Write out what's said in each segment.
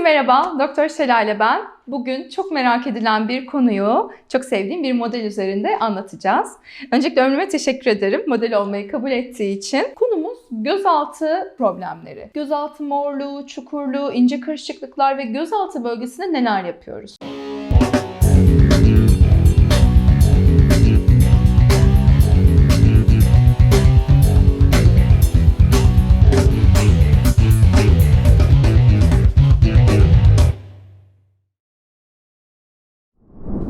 merhaba, Doktor Şelale ben. Bugün çok merak edilen bir konuyu çok sevdiğim bir model üzerinde anlatacağız. Öncelikle ömrüme teşekkür ederim model olmayı kabul ettiği için. Konumuz gözaltı problemleri. Gözaltı morluğu, çukurluğu, ince kırışıklıklar ve gözaltı bölgesinde neler yapıyoruz?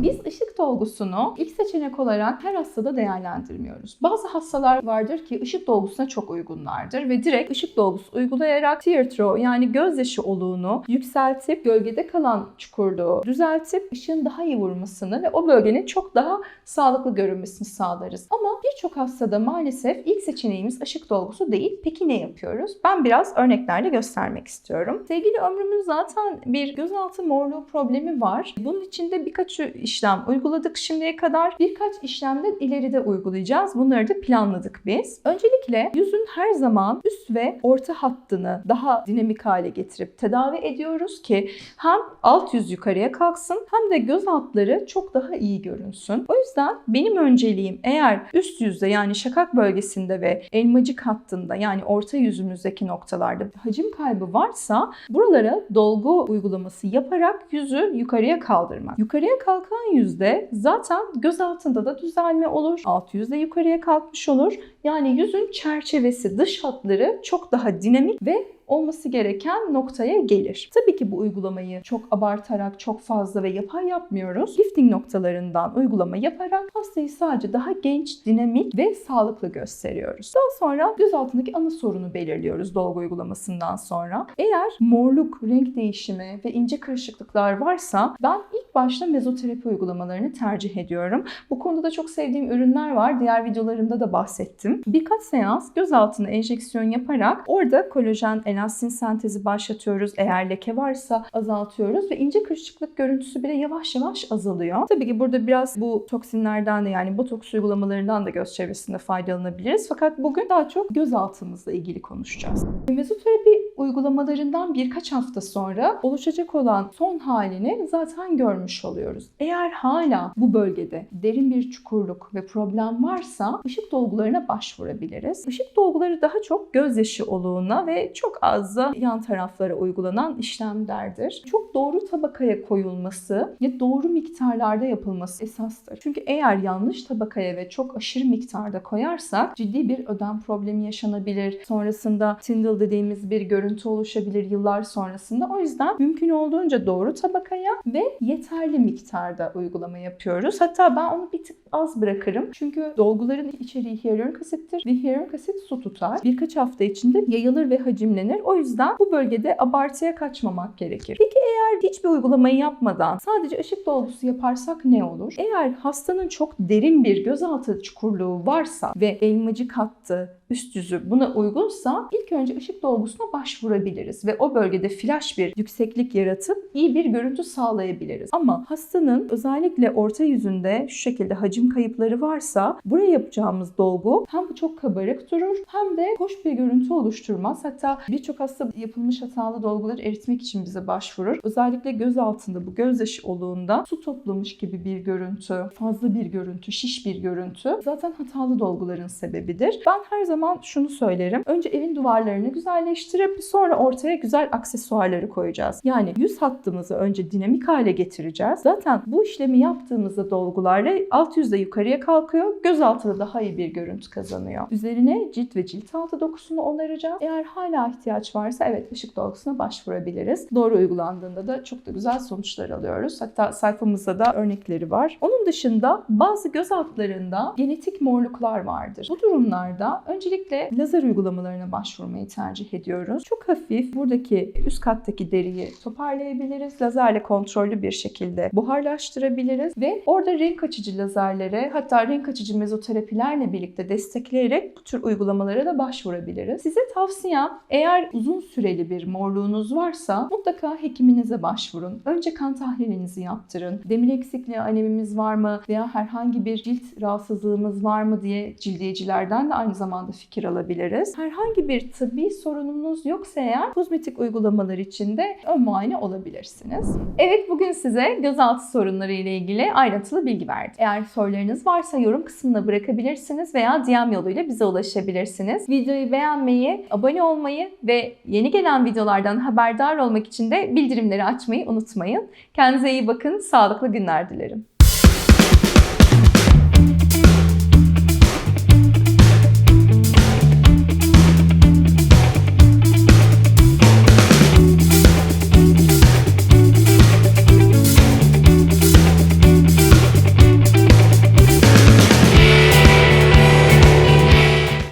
Biz ışık dolgusunu ilk seçenek olarak her hastada değerlendirmiyoruz. Bazı hastalar vardır ki ışık dolgusuna çok uygunlardır ve direkt ışık dolgusu uygulayarak tear yani gözyaşı oluğunu yükseltip gölgede kalan çukurluğu düzeltip ışığın daha iyi vurmasını ve o bölgenin çok daha sağlıklı görünmesini sağlarız. Ama birçok hastada maalesef ilk seçeneğimiz ışık dolgusu değil. Peki ne yapıyoruz? Ben biraz örneklerle göstermek istiyorum. Sevgili ömrümün zaten bir gözaltı morluğu problemi var. Bunun için de birkaç işlem uyguladık şimdiye kadar. Birkaç işlemden ileride uygulayacağız. Bunları da planladık biz. Öncelikle yüzün her zaman üst ve orta hattını daha dinamik hale getirip tedavi ediyoruz ki hem alt yüz yukarıya kalksın hem de göz altları çok daha iyi görünsün. O yüzden benim önceliğim eğer üst yüzde yani şakak bölgesinde ve elmacık hattında yani orta yüzümüzdeki noktalarda hacim kaybı varsa buralara dolgu uygulaması yaparak yüzü yukarıya kaldırmak. Yukarıya kalkan yüzde zaten göz altında da düzelme olur. Alt yüzde yukarıya kalkmış olur. Yani yüzün çerçevesi, dış hatları çok daha dinamik ve olması gereken noktaya gelir. Tabii ki bu uygulamayı çok abartarak, çok fazla ve yapay yapmıyoruz. Lifting noktalarından uygulama yaparak hastayı sadece daha genç, dinamik ve sağlıklı gösteriyoruz. Daha sonra göz altındaki ana sorunu belirliyoruz dolgu uygulamasından sonra. Eğer morluk, renk değişimi ve ince kırışıklıklar varsa ben ilk başta mezoterapi uygulamalarını tercih ediyorum. Bu konuda da çok sevdiğim ürünler var. Diğer videolarımda da bahsettim. Birkaç seans göz altına enjeksiyon yaparak orada kolajen, elastin sentezi başlatıyoruz. Eğer leke varsa azaltıyoruz ve ince kırışıklık görüntüsü bile yavaş yavaş azalıyor. Tabii ki burada biraz bu toksinlerden de yani botoks uygulamalarından da göz çevresinde faydalanabiliriz. Fakat bugün daha çok göz altımızla ilgili konuşacağız. Mezoterapi uygulamalarından birkaç hafta sonra oluşacak olan son halini zaten görmüş oluyoruz. Eğer hala bu bölgede derin bir çukurluk ve problem varsa ışık dolgularına başvurabiliriz. Işık dolguları daha çok gözyaşı oluğuna ve çok az da yan taraflara uygulanan işlemlerdir. Çok doğru tabakaya koyulması ya doğru miktarlarda yapılması esastır. Çünkü eğer yanlış tabakaya ve çok aşırı miktarda koyarsak ciddi bir ödem problemi yaşanabilir. Sonrasında Tyndall dediğimiz bir görüntü oluşabilir yıllar sonrasında. O yüzden mümkün olduğunca doğru tabakaya ve yeterli miktarda uygulama yapıyoruz. Hatta ben onu bir tık az bırakırım. Çünkü dolguların içeriği hyaluronik asittir ve hyaluronik asit su tutar. Birkaç hafta içinde yayılır ve hacimlenir. O yüzden bu bölgede abartıya kaçmamak gerekir. Peki eğer hiçbir uygulamayı yapmadan sadece ışık dolgusu yaparsak ne olur? Eğer hastanın çok derin bir gözaltı çukurluğu varsa ve elmacık hattı, üst yüzü buna uygunsa ilk önce ışık dolgusuna başvurabiliriz ve o bölgede flash bir yükseklik yaratıp iyi bir görüntü sağlayabiliriz. Ama hastanın özellikle orta yüzünde şu şekilde hacim kayıpları varsa buraya yapacağımız dolgu hem çok kabarık durur hem de hoş bir görüntü oluşturmaz. Hatta birçok hasta yapılmış hatalı dolguları eritmek için bize başvurur. Özellikle göz altında bu gözyaşı oluğunda su toplamış gibi bir görüntü, fazla bir görüntü, şiş bir görüntü zaten hatalı dolguların sebebidir. Ben her zaman şunu söylerim. Önce evin duvarlarını güzelleştirip sonra ortaya güzel aksesuarları koyacağız. Yani yüz hattımızı önce dinamik hale getireceğiz. Zaten bu işlemi yaptığımızda dolgularla alt yüzde yukarıya kalkıyor. Göz altında daha iyi bir görüntü kazanıyor. Üzerine cilt ve cilt altı dokusunu onaracağız. Eğer hala ihtiyaç varsa evet ışık dolgusuna başvurabiliriz. Doğru uygulandığında da çok da güzel sonuçlar alıyoruz. Hatta sayfamızda da örnekleri var. Onun dışında bazı göz altlarında genetik morluklar vardır. Bu durumlarda öncelikle lazer uygulamalarına başvurmayı tercih ediyoruz. Çok hafif buradaki üst kattaki deriyi toparlayabiliriz. Lazerle kontrollü bir şekilde buharlaştırabiliriz ve orada renk açıcı lazerlere hatta renk açıcı mezoterapilerle birlikte destekleyerek bu tür uygulamalara da başvurabiliriz. Size tavsiyem eğer Eğer uzun süreli bir morluğunuz varsa mutlaka hekiminize başvurun. Önce kan tahlilinizi yaptırın. Demir eksikliği anemimiz var mı veya herhangi bir cilt rahatsızlığımız var mı diye cildiyecilerden de aynı zamanda fikir alabiliriz. Herhangi bir tıbbi sorununuz yoksa eğer kozmetik uygulamalar için de ön muayene olabilirsiniz. Evet bugün size gözaltı sorunları ile ilgili ayrıntılı bilgi verdim. Eğer sorularınız varsa yorum kısmına bırakabilirsiniz veya DM yoluyla bize ulaşabilirsiniz. Videoyu beğenmeyi, abone olmayı ve yeni gelen videolardan haberdar olmak için de bildirimleri açmayı unutmayın. Kendinize iyi bakın, sağlıklı günler dilerim.